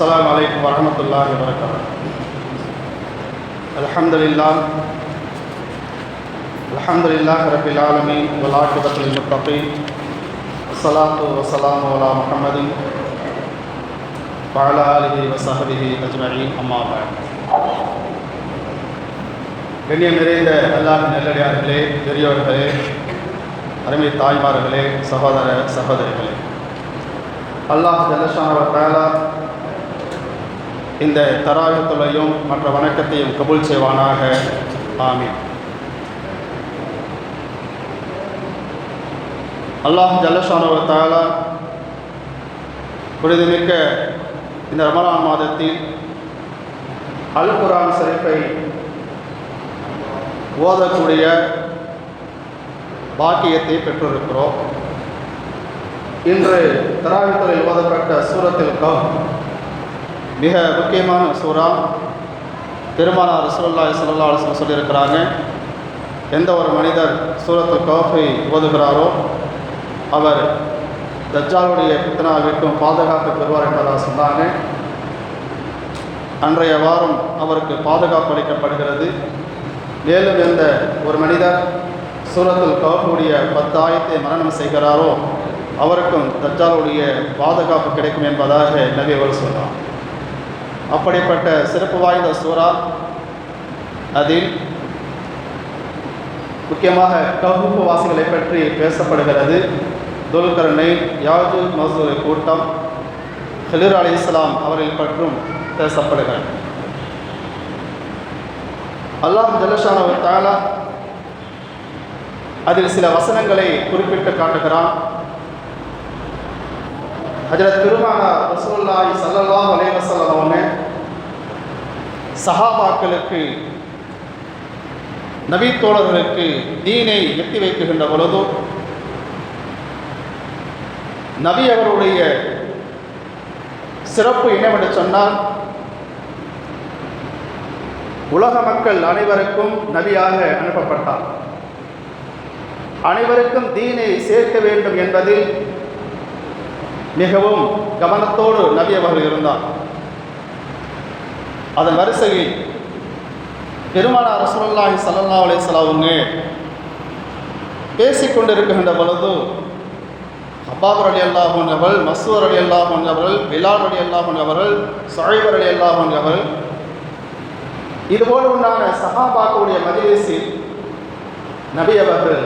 السلام عليكم ورحمة الله وبركاته الحمد لله الحمد لله رب العالمين والعاقبة للمتقين والصلاة والسلام على محمد وعلى آله وصحبه أجمعين أما بعد கண்ணியம் நிறைந்த அல்லாஹ் நல்லடியார்களே பெரியோர்களே அருமை தாய்மார்களே சகோதர சகோதரிகளே அல்லாஹ் ஜல்லஷானவ தாலா இந்த தராகத்துலையும் மற்ற வணக்கத்தையும் கபூல் செய்வானாக. ஆமீன். அல்லாஹ் ஜல்லஷானவர் தாலா புனிதமிக்க இந்த ரமலான் மாதத்தில் அல் குரான் ஷரீஃபை ஓதக்கூடிய பாக்கியத்தை பெற்றிருக்கிறோம். இன்று தராவித்துறையில் ஓதப்பட்ட சூரத்தில் கவ் மிக முக்கியமான சூறா பெருமானார் ரசூலுல்லாஹி ஸல்லல்லாஹு சொல்லியிருக்கிறாங்க. எந்த ஒரு மனிதர் சூரத்து கௌஃபை ஓதுகிறாரோ அவர் தஜ்ஜாலுடைய பித்தனாவிற்கும் பாதுகாப்பு பெறுவார் என்பதாக சொன்னாங்க. அன்றைய வாரம் அவருக்கு பாதுகாப்பு அளிக்கப்படுகிறது. மேலும் எந்த ஒரு மனிதர் சூரத்தில் கவக்கூடிய பத்தாயிரத்தை மரணம் செய்கிறாரோ அவருக்கும் தஜ்ஜாலுடைய பாதுகாப்பு கிடைக்கும் என்பதாக நபி அவர் சொன்னார் அப்படிப்பட்ட சிறப்பு வாய்ந்த சூறா. அதில் முக்கியமாக கவுப்பு வாசிகளை பற்றி பேசப்படுகிறது. துல்கர்னை யாஜு மசூர் கூட்டம் ஹலிர் அலி இஸ்லாம் அவர்கள் பற்றும் பேசப்படுகிறது. அல்லாஹ் ஜல்லஷான தாலா அதில் சில வசனங்களை குறிப்பிட்டு காட்டுகிறான். ஹஜரத் திருமான ரசூல்லாய் சல்லல்லா அலைவசல்லம் அவங்க சஹாபாக்களுக்கு நவீத்தோழர்களுக்கு தோழர்களுக்கு தீனை எட்டி வைக்குகின்ற பொழுதோ நபி அவருடைய சிறப்பு என்னவென்று சொன்னால் உலக மக்கள் அனைவருக்கும் நபியாக அனுப்பப்பட்டார். அனைவருக்கும் தீனை சேர்க்க வேண்டும் என்பதில் மிகவும் கவனத்தோடு நபி அவர்கள் இருந்தார். அதன் வரிசையில் பெருமானார் ரசூலுல்லாஹி சல்லா அலைஹி வஸல்லம் பேசிக்கொண்டிருக்கின்ற பொழுது அப்பாபர் அலி அல்லா போன்றவர்கள் மசூர் அலி அல்லாஹ் போன்றவர்கள் பிலால் அலி அல்லா போன்றவர்கள் சாயிபர் அலி அல்லாஹ் போன்றவர்கள் இதுபோல் உண்டான சகாபாக்குடைய மதிலேசில் நபி அவர்கள்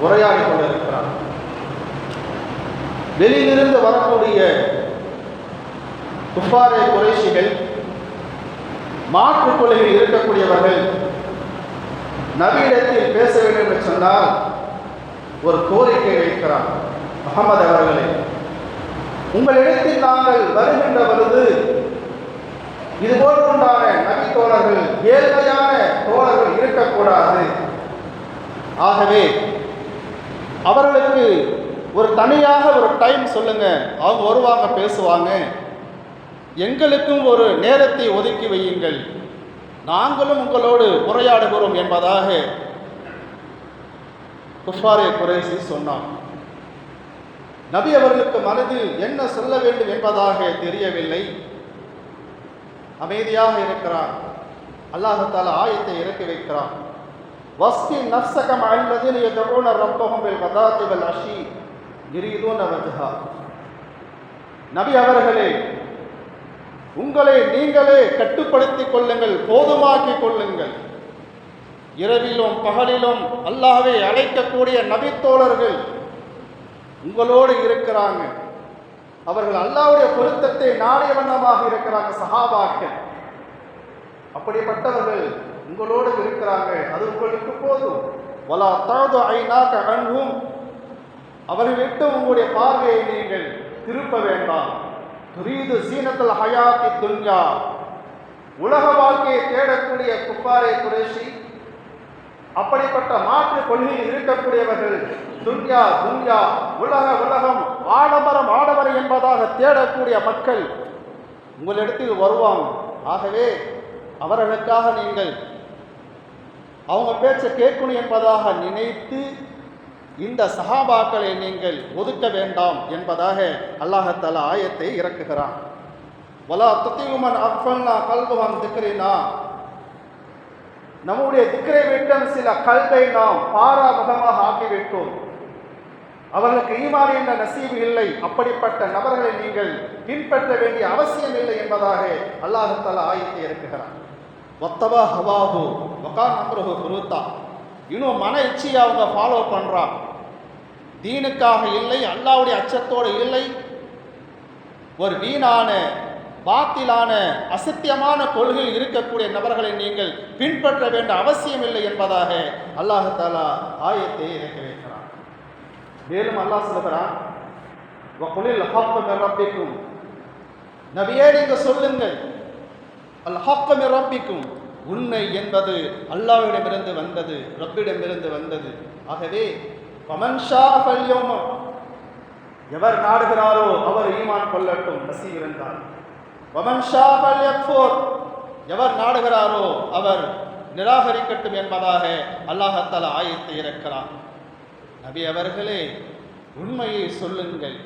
உரையாடி கொண்டிருக்கிறார் வெளியிலிருந்து வரக்கூடிய குப்பாரை குறைஷிகள் மாற்றுக் கொள்கையில் இருக்கக்கூடியவர்கள் நவீனத்தில் பேச வேண்டும் என்று சொன்னால் ஒரு கோரிக்கை வைக்கிறார் அகமது அவர்களே. உங்களிடத்தில் நாங்கள் வருகின்ற பொழுது இது உண்டான நபி தோழர்கள் ஏழ்மையான தோழர்கள் இருக்கக்கூடாது. ஆகவே அவர்களுக்கு ஒரு தனியாக ஒரு டைம் சொல்லுங்க. அவங்க வருவாங்க பேசுவாங்க. எங்களுக்கும் ஒரு நேரத்தை ஒதுக்கி வையுங்கள். நாங்களும் உங்களோடு உரையாடுகிறோம் என்பதாக குஃபாரே குறைசி சொன்னான். நபி அவர்களுக்கு மனதில் என்ன சொல்ல வேண்டும் என்பதாக தெரியவில்லை. அமைதியாக இருக்கிறான். அல்லாஹால ஆயத்தை இறக்கி வைக்கிறான். வஸ்தி நப்சகம் அழிந்ததில் எதோன ரப்பகம் கதாத்திவல் அஷி யுரீதூன வஜ்ஹா நபி அவர்களே உங்களை நீங்களே கட்டுப்படுத்திக் கொள்ளுங்கள் போதுமாக்கிக் கொள்ளுங்கள். இரவிலும் பகலிலும் அல்லாவை அழைக்கக்கூடிய நபித்தோழர்கள் உங்களோடு இருக்கிறாங்க. அவர்கள் அல்லாவுடைய பொருத்தத்தை நாடிய வண்ணமாக இருக்கிறாங்க சஹாபாக்கள். அப்படிப்பட்டவர்கள் உங்களோடு இருக்கிறாங்க அது உங்களுக்கு போதும். வலா தாது ஐநாக்க அன்பும் அவரை விட்டு உங்களுடைய பார்வையை நீங்கள் திருப்ப வேண்டாம். துரீது சீனத்தில் ஹயாத்தி துன்யா. உலக வாழ்க்கையை தேடக்கூடிய குப்பாரே குறைசி அப்படிப்பட்ட மாற்று கொள்கையில் இருக்கக்கூடியவர்கள் துன்யா துன்யா உலக உலகம் ஆடம்பரம் ஆடம்பரம் என்பதாக தேடக்கூடிய மக்கள் உங்களிடத்தில் வருவாங்க. ஆகவே அவர்களுக்காக நீங்கள் அவங்க பேச்சை கேட்கணும் என்பதாக நினைத்து இந்த சஹாபாக்களை நீங்கள் ஒதுக்க வேண்டாம் என்பதாக அல்லாஹத்தால ஆயத்தை இறக்குகிறான். வலா துத்திகுமன் அஃபல்னா கல்புவான் திக்ரினா. நம்முடைய திக்கரை விட்டம் சில கல்வை நாம் பாராமுகமாக ஆக்கிவிட்டோம். அவர்களுக்கு ஈமான் என்ற நசீவு இல்லை. அப்படிப்பட்ட நபர்களை நீங்கள் பின்பற்ற வேண்டிய அவசியம் இல்லை என்பதாக அல்லாஹத்தால ஆயத்தை இறக்குகிறான். ஒத்தவா ஹவாஹு வகான் அம்ருஹு குருத்தா இன்னும் மன இச்சையை அவங்க ஃபாலோ பண்ணுறான் தீனுக்காக இல்லை அல்லாவுடைய அச்சத்தோடு இல்லை. ஒரு வீணான பாத்திலான அசத்தியமான கொள்கையில் இருக்கக்கூடிய நபர்களை நீங்கள் பின்பற்ற வேண்டிய அவசியம் இல்லை என்பதாக அல்லாஹாலா ஆயத்தை இறக்க வைக்கிறான். மேலும் அல்லாஹ் சொல்லுகிறான் நபியே நீங்க சொல்லுங்கள். அல் ஹக்க ரப்பிக்கும். உண்மை என்பது அல்லாவிடமிருந்து வந்தது ரப்பிடமிருந்து வந்தது. ஆகவே பமன்ஷா பல்யோம எவர் நாடுகிறாரோ அவர் ஈமான் கொள்ளட்டும் நசீப் இருந்தார். வமன்ஷா பல்யக்ஃபோர் எவர் நாடுகிறாரோ அவர் நிராகரிக்கட்டும் என்பதாக அல்லாஹத்தால ஆயத்தை இறக்கிறான் நபி அவர்களே உண்மையை சொல்லுங்கள்.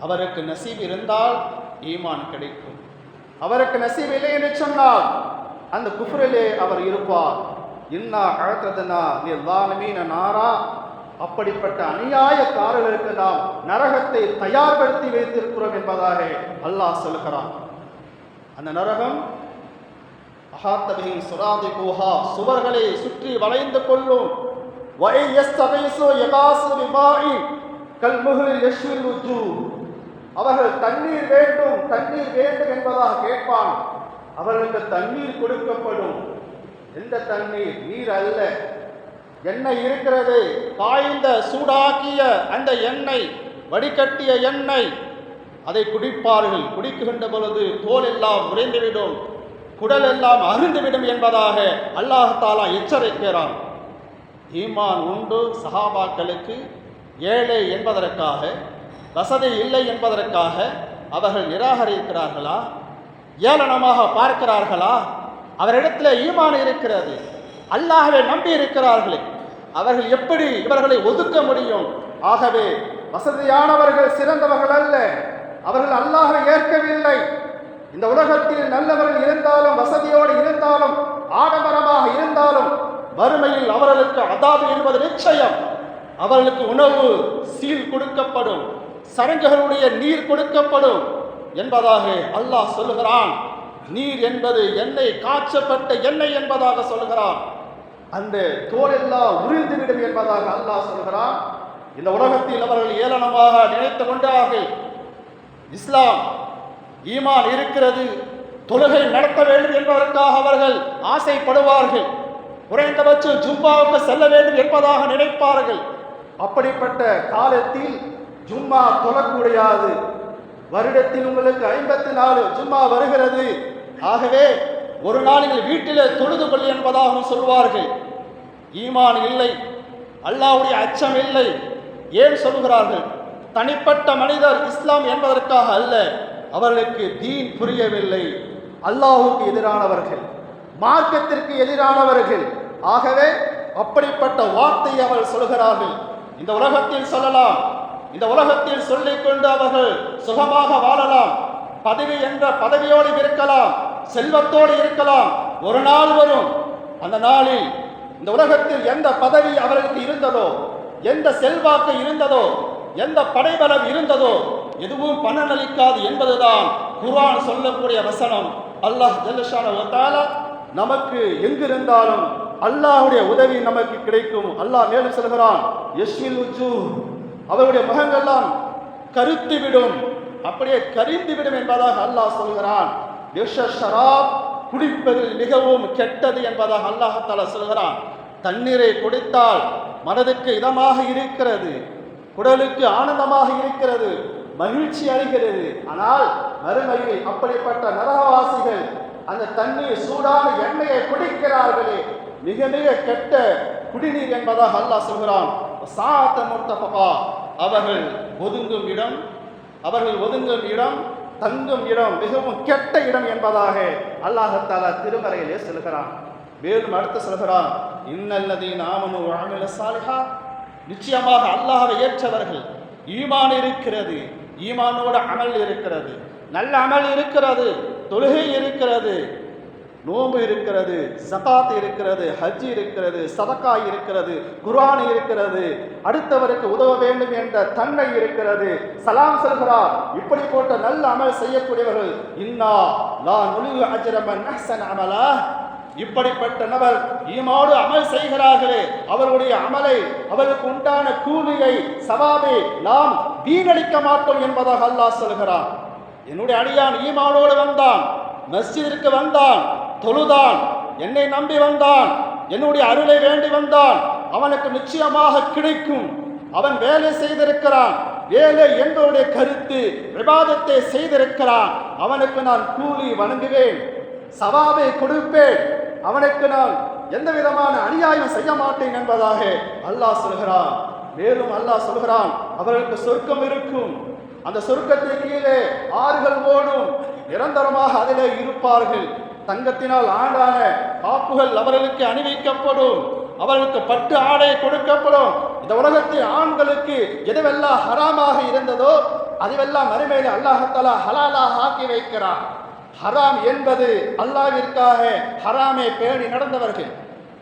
அவருக்கு நசீப் இருந்தால் ஈமான் கிடைக்கும். அவருக்கு நசீப் இல்லை என்று சொன்னால் அந்த குஃப்ரிலே அவர் இருப்பார். இன்னா அழத்ததுனா நிர்வாணமீன நாரா. அப்படிப்பட்ட அநியாயக்காரர்களுக்கு நாம் நரகத்தை தயார்படுத்தி வைத்திருக்கிறோம் என்பதாக அல்லாஹ் சொல்கிறான் அந்த நரகம் அஹாத்தபின் சுராதி குஹா சுவர்களை சுற்றி வளைந்து கொள்ளும். வை யஸ்தகைசு யகாசு பிமாஇ கல்முகில் யஷ்வில் உஜூ அவர்கள் தண்ணீர் வேண்டும் தண்ணீர் வேண்டும் என்பதாக கேட்பான். அவர்களுக்கு தண்ணீர் கொடுக்கப்படும். எந்த தண்ணீர்? நீர் அல்ல. எண்ணெய் இருக்கிறது. காய்ந்த சூடாக்கிய அந்த எண்ணெய் வடிகட்டிய எண்ணெய் அதை குடிப்பார்கள். குடிக்கின்ற பொழுது தோல் எல்லாம் உறைந்துவிடும். குடல் எல்லாம் அருந்துவிடும் என்பதாக அல்லாஹாலா எச்சரிக்கிறான். ஈமான் உண்டு சஹாபாக்களுக்கு. ஏழை என்பதற்காக வசதி இல்லை என்பதற்காக அவர்கள் நிராகரிக்கிறார்களா? ஏளனமாக பார்க்கிறார்களா? அவரிடத்தில் ஈமான் இருக்கிறது. அல்லாஹ்வை நம்பி இருக்கிறார்களே. அவர்கள் எப்படி இவர்களை ஒதுக்க முடியும்? ஆகவே வசதியானவர்கள் சிறந்தவர்கள் அல்ல. அவர்கள் அல்லாஹ்வை ஏற்கவில்லை. இந்த உலகத்தில் நல்லவர்கள் இருந்தாலும் வசதியோடு இருந்தாலும் ஆடம்பரமாக இருந்தாலும் வறுமையில் அவர்களுக்கு அதாவது என்பது நிச்சயம். அவர்களுக்கு உணவு சீல் கொடுக்கப்படும். சரங்குகளுடைய நீர் கொடுக்கப்படும். என்பதாக அல்லாஹ் சொல்லுகிறான். நீர் என்பது எண்ணெய் காய்ச்சப்பட்ட எண்ணெய் என்பதாக சொல்லுகிறான். அந்த தோலெல்லாம் உறிந்துவிடும் என்பதாக அல்லாஹ் சொல்கிறான் இந்த உலகத்தில் அவர்கள் ஏளனமாக நினைத்து கொண்டார்கள். இஸ்லாம் ஈமான் இருக்கிறது. தொழுகை நடத்த வேண்டும் என்பதற்காக அவர்கள் ஆசைப்படுவார்கள். குறைந்தபட்சம் ஜும்மாவுக்கு செல்ல வேண்டும் என்பதாக நினைப்பார்கள். அப்படிப்பட்ட காலத்தில் ஜும்மா தொழக்கூடாது வருடத்தில் உங்களுக்கு ஐம்பத்தி நாலு ஜும்மா வருகிறது. ஆகவே ஒரு நாள் நீங்கள் வீட்டிலே தொழுது கொள் என்பதாகவும் சொல்வார்கள். ஈமான் இல்லை அல்லாவுடைய அச்சம் இல்லை. ஏன் சொல்கிறார்கள் தனிப்பட்ட மனிதர் இஸ்லாம் என்பதற்காக அல்ல அவர்களுக்கு தீன் புரியவில்லை. அல்லாஹுக்கு எதிரானவர்கள் மார்க்கத்திற்கு எதிரானவர்கள். ஆகவே அப்படிப்பட்ட வார்த்தையை அவர்கள் சொல்கிறார்கள் இந்த உலகத்தில் சொல்லலாம் இந்த உலகத்தில் சொல்லிக்கொண்டு அவர்கள் சுகமாக வாழலாம். பதவி என்ற பதவியோடு இருக்கலாம் செல்வத்தோடு இருக்கலாம். ஒரு நாள் வரும். அந்த நாளில் இந்த உலகத்தில் எந்த பதவி அவர்களுக்கு இருந்ததோ எந்த செல்வாக்கு இருந்ததோ எந்த படைபலம் இருந்ததோ எதுவும் பலனளிக்காது என்பதுதான் குர்ஆன் சொல்லக்கூடிய வசனம். அல்லாஹ் ஜல்லஷான நமக்கு எங்கிருந்தாலும் அல்லாஹுடைய உதவி நமக்கு கிடைக்கும். அல்லாஹ் மேலும் சொல்கிறான் யஷ்வில் உஜூ அவருடைய முகங்கள்லாம் கருத்து விடும் அப்படியே கரிந்து விடும் என்பதாக அல்லாஹ் சொல்கிறான். விஷ ஷராப் குடிப்பதில் மிகவும் கெட்டது என்பதாக அல்லாஹால சொல்கிறான். தண்ணீரை குடித்தால் மனதுக்கு இதமாக இருக்கிறது குடலுக்கு ஆனந்தமாக இருக்கிறது மகிழ்ச்சி அளிக்கிறது. ஆனால் மறுமையில் அப்படிப்பட்ட நரகவாசிகள் அந்த தண்ணீர் சூடான எண்ணெயை குடிக்கிறார்களே மிக மிக கெட்ட குடிநீர் என்பதாக அல்லாஹ் சொல்கிறான். சாத்த முர்த்தபகா அவர்கள் ஒதுங்கும் இடம் அவர்கள் ஒதுங்கும் இடம் தங்கும் இடம் மிகவும் கெட்ட இடம் என்பதாக அல்லாஹத்தாலா திருமறையிலே செல்கிறான். மேலும் அடுத்து செல்கிறான் இன்னல்லதீன் ஆமனு அமில சாலிஹா நிச்சயமாக அல்லாஹை ஏற்றவர்கள் ஈமான் இருக்கிறது ஈமானோட அமல் இருக்கிறது நல்ல அமல் இருக்கிறது தொழுகை இருக்கிறது நோம்பு இருக்கிறது சகாத் இருக்கிறது ஹஜ் இருக்கிறது சதக்கா இருக்கிறது குரான் இருக்கிறது. அடுத்தவருக்கு உதவ வேண்டும் என்ற தன்மை இருக்கிறது. சலாம் செல்கிறார் இப்படி போட்ட நல்ல அமல் செய்யக்கூடியவர்கள் இன்னா லா நுலிவு அஜ்ரமன் அமலா. இப்படிப்பட்ட நபர் ஈமாடு அமல் செய்கிறார்களே அவர்களுடைய அமலை அவருக்கு உண்டான கூலியை சவாபை நாம் வீணடிக்க மாட்டோம் என்பதாக அல்லாஹ் சொல்கிறான். என்னுடைய அடியான் ஈமானோடு வந்தான் மஸ்ஜிதிற்கு வந்தான் தொழுதான். என்னை நம்பி வந்தான். என்னுடைய அருளை வேண்டி வந்தான். அவனுக்கு நிச்சயமாக கிடைக்கும். அவன் வேலை செய்திருக்கிறான். வேலை என்பவருடைய கருத்து விவாதத்தை செய்திருக்கிறான். அவனுக்கு நான் கூலி வணங்குவேன் சவாவை கொடுப்பேன். அவனுக்கு நான் எந்த விதமான அநியாயம் செய்ய மாட்டேன் என்பதாக அல்லாஹ் சொல்கிறான். மேலும் அல்லாஹ் சொல்கிறான் அவர்களுக்கு சொர்க்கம் இருக்கும். அந்த சொர்க்கத்தின் கீழே ஆறுகள் ஓடும். நிரந்தரமாக அதிலே இருப்பார்கள். தங்கத்தினால் ஆண்டான காப்புகள் அவர்களுக்கு அணிவிக்கப்படும். அவர்களுக்கு பட்டு ஆடை கொடுக்கப்படும். இந்த உலகத்தில் ஆண்களுக்கு எதுவெல்லாம் ஹராமாக இருந்ததோ அதுவெல்லாம் மறுமையில் அல்லாஹத்தலா ஹலாலாக ஆக்கி வைக்கிறான். ஹராம் என்பது அல்லாவிற்காக ஹராமே பேணி நடந்தவர்கள்.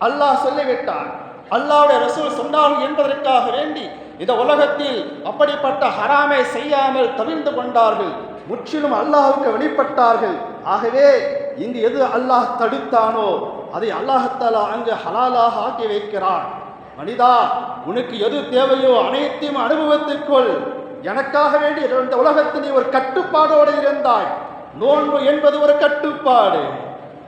அல்லாஹ் சொல்லிவிட்டான். அல்லாவுடைய ரசூல் சொன்னார்கள் என்பதற்காக வேண்டி இந்த உலகத்தில் அப்படிப்பட்ட ஹராமை செய்யாமல் தவிர்ந்து கொண்டார்கள். முற்றிலும் அல்லாஹுக்கு வெளிப்பட்டார்கள். ஆகவே இங்கு எது அல்லாஹ் தடுத்தானோ அதை அல்லாஹத்தாலா அங்கு ஹலாலாக ஆக்கி வைக்கிறான். மனிதா உனக்கு எது தேவையோ அனைத்தையும் அனுபவத்திற்குள் எனக்காக வேண்டி இந்த உலகத்தில் நீ ஒரு கட்டுப்பாடோடு இருந்தாய். நோன்பு என்பது ஒரு கட்டுப்பாடு.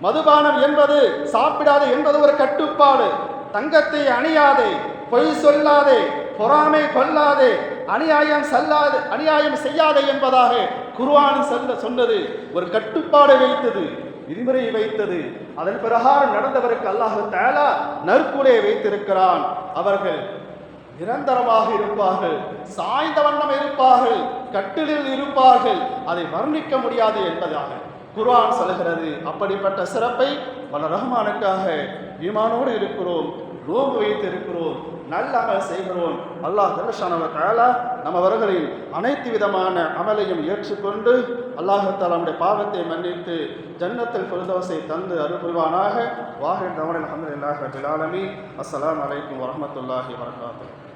மதுபானம் என்பது சாப்பிடாது என்பது ஒரு கட்டுப்பாடு. தங்கத்தை அணியாதே பொய் சொல்லாதே பொறாமை கொள்ளாதே அநியாயம் செல்லாது அநியாயம் செய்யாதே என்பதாக குருவான் சொல்ல சொன்னது ஒரு கட்டுப்பாடு வைத்தது. விதிமுறையை வைத்தது. அதன் பிரகாரம் நடந்தவருக்கு அல்லாஹ் தேலா நற்குலையை வைத்திருக்கிறான். அவர்கள் நிரந்தரமாக இருப்பார்கள். சாய்ந்த வண்ணம் இருப்பார்கள். கட்டிலில் இருப்பார்கள். அதை வர்ணிக்க முடியாது என்பதாக. குர்ஆன் சொல்கிறது அப்படிப்பட்ட சிறப்பை வல்ல ரஹ்மானுக்காக ஈமானோடு இருக்கிறோம் ரோபு வைத்து இருக்கிறோம் நல்ல அமல் செய்கிறோம். அல்லாஹ் ஜல்லஷானவ தஆலா நம்மவர்களில் அனைத்து விதமான அமலையும் ஏற்றுக்கொண்டு அல்லாஹத்தால் நம்முடைய பாவத்தை மன்னித்து ஜன்னத்தில் புரிதவசை தந்து அருள்வானாக வாகின் தவணல் அஹமதுல்லாஹி இல்லாஹ் ஆலமீன். அஸ்ஸலாமு அலைக்கும் வரமத்துல்லாஹி வரகாத்துஹு